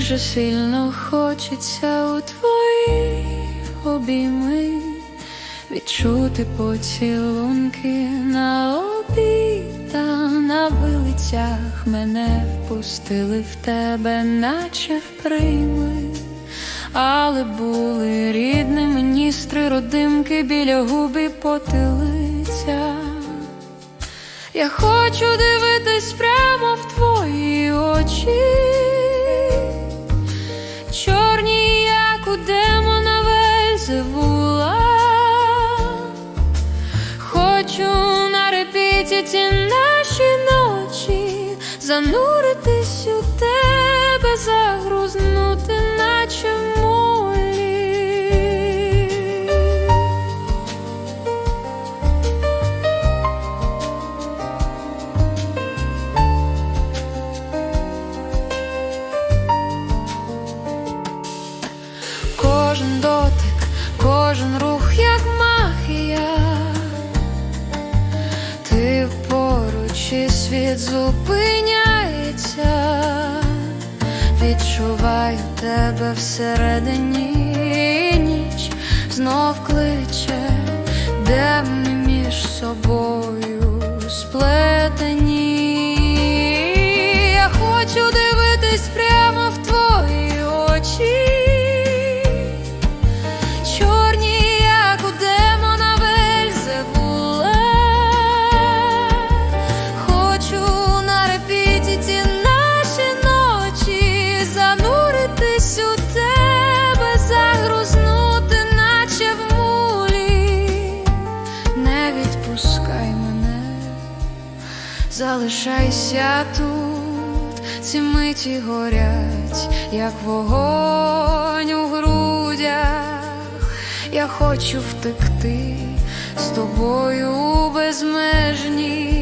дуже сильно хочеться у твої обійми відчути поцілунки на лобі та на вилицях мене впустили в тебе, наче в прийми. Але були рідними ністри родимки біля губи потилиця. Я хочу дивитись прямо в твої очі, у демона Вельзевула. Хочу на репіті ці наші ночі, зануритись у тебе, загрузнути, світ зупиняється. Відчуваю тебе всередині ніч знов кличе, де ми між собою сплетені. Я хочу дивитись прямо в твої очі. Залишайся тут, ці миті горять, як вогонь у грудях. Я хочу втекти з тобою безмежні